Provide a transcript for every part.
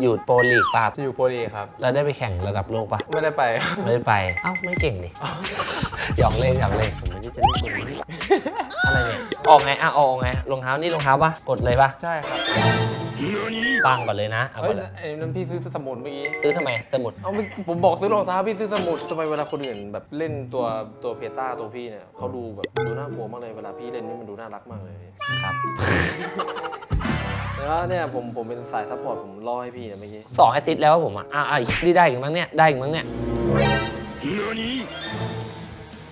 อยู่โปรลีกป่ะจะอยู่โปรลีครับ แล้วได้ไปแข่งระดับโลกป่ะ ไม่ได้ไป ไม่ได้ไป เอ้าไม่เก่งดิหยอกเล่นหยอกเล่นผมไม่ได้จะเล่นตัวนี้อะไรเนี่ยออกไงอะออกไงรองเท้านี่รองเท้าป่ะกดเลยป่ะใช่ครับปังก่อนเลยนะเอาเฮ้ก่ยอนเลยไอ้นั่นพี่ซื้อสมุดเมื่อกี้ซื้อทำไมสมุด เอาไม่ผมบอกซื้อรองเท้าพี่ซื้อสมุดทำไมเวลาคนอื่นแบบเล่นตัวตัวเพต้าตัวพี่เนี่ยเขาดูแบบดูน่ากลัวมากเลยเวลาพี่เล่นนี่มันดูน่ารักมากเลยครับ แล้วเนี่ยผมผมเป็นสายซัพพอร์ตผมรอให้พี่เนี่ยเมื่อกี้สองแอสซิสต์แล้วผมอะอะอะนี่ได้อีกมั้งเนี่ยได้อีกมั้งเนี่ย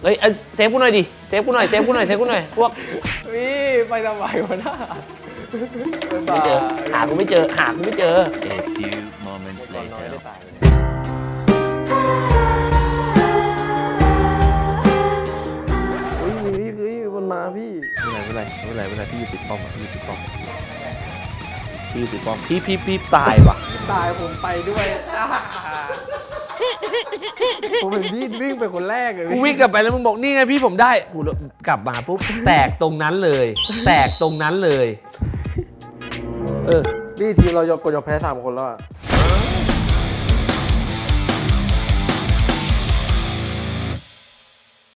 เฮ้ยเอาเซฟกูหน่อยดิเซฟกูหน่อยเซฟกูหน่อยเซฟกูหน่อยพวก พี่ไปทำไมวะหน้าไม่เจอหากูไม่เจอหากูไม่เจอ A few moments ก่อนน้อยได้ later. ตายเลย เฮ้ยพี่เฮ้ยมันมาพี่ไม่เป็นไรไม่เป็นไรไม่เป็นไรพี่อยู่ติดป้อมอะพี่อยู่ติดป้อม พี่อยู่ติดป้องพี่พี่พี่ตายว่ะ ตายผมไปด้วยอ่าผมเห็นพี่วิ่งไปคนแรกเลยกูวิ่งกลับไปแล้วมึงบอกนี่ไงพี่ผมได้กูแล้วกลับมาปุ๊บแตกตรงนั้นเลย แตกตรงนั้นเลย เออ พี่ทีมเรายกกดยกแพ้สามคนแล้วอะ